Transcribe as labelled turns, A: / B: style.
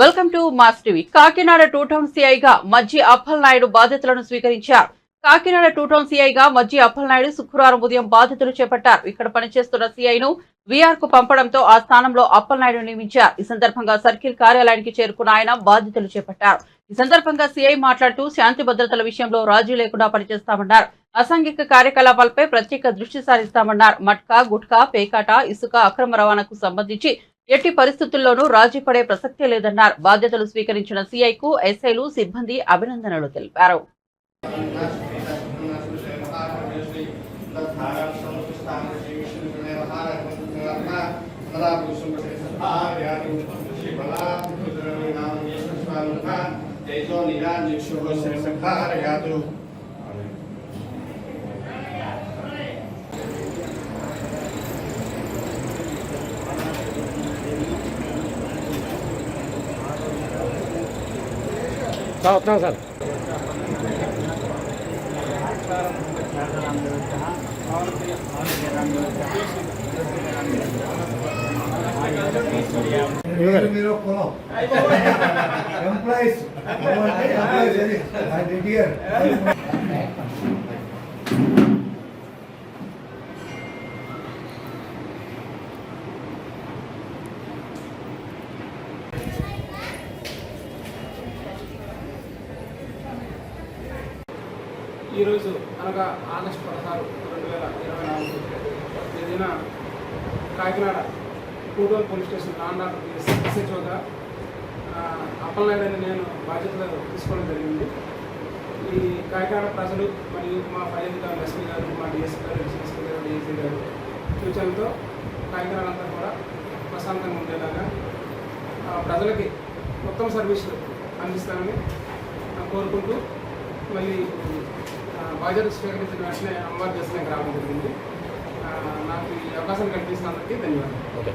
A: Welcome to mass TV. Kakinada two town సిఐగా Majji Appal Naidu బాధ్యతలను స్వీకరించారు. Kakinada two town సిఐగా మజ్జి అప్పల్ నాయుడు శుక్రవారం ఉదయం బాధ్యతలు చేపట్టారు. ఇక్కడ పనిచేస్తున్న సిఐను విఆర్కు పంపడంతో ఆ స్థానంలో అప్పల్ నాయుడు నియమించారు. ఈ సందర్భంగా సర్కిల్ కార్యాలయానికి చేరుకున్న ఆయన బాధ్యతలు చేపట్టారు. ఈ సందర్భంగా సిఐ మాట్లాడుతూ శాంతి భద్రతల విషయంలో రాజీ లేకుండా పనిచేస్తామన్నారు. అసాంఘిక కార్యకలాపాలపై ప్రత్యేక దృష్టి సారిస్తామన్నారు. మట్కా గుట్కా పేకాట ఇసుక అక్రమ రవాణాకు సంబంధించి ఎట్టి పరిస్థితుల్లోనూ రాజీ పడే ప్రసక్తే లేదన్నారు. బాధ్యతలు స్వీకరించిన సీఐకు ఎస్ఐలు సిబ్బంది అభినందనలు తెలిపారు.
B: జై
C: సార్ వస్తున్నాం సార్
D: మీరు కులం ఎంప్లాయీస్ ఎంప్లాయీస్ అది డియర్
E: ఈరోజు అనగా ఆగస్టు పదహారు రెండు వేల ఇరవై నాలుగు తేదీన కాకినాడ కూడూరు పోలీస్ స్టేషన్ నాన్న ఎస్హెచ్ఓగా అప్పలనాయుడు అని నేను బాధ్యతలు తీసుకోవడం జరిగింది. ఈ కాకినాడ ప్రజలు మరియు మా పై అధికారులు ఎస్పీ గారు మా డిఎస్పీ గారు ఎస్పీ గారు డిఎస్పీ గారు సూచనలతో కాకినాడ అంతా కూడా ప్రశాంతంగా ఉండేలాగా ఆ, ప్రజలకి ఉత్తమ సర్వీసులు అందిస్తానని కోరుకుంటూ మళ్ళీ ఆ, బాధ్యత స్వీకరించిన వెంటనే అమ్మవారి దర్శనానికి రావడం జరిగింది. నాకు ఈ అవకాశం కల్పిస్తున్నందుకు ధన్యవాదాలు.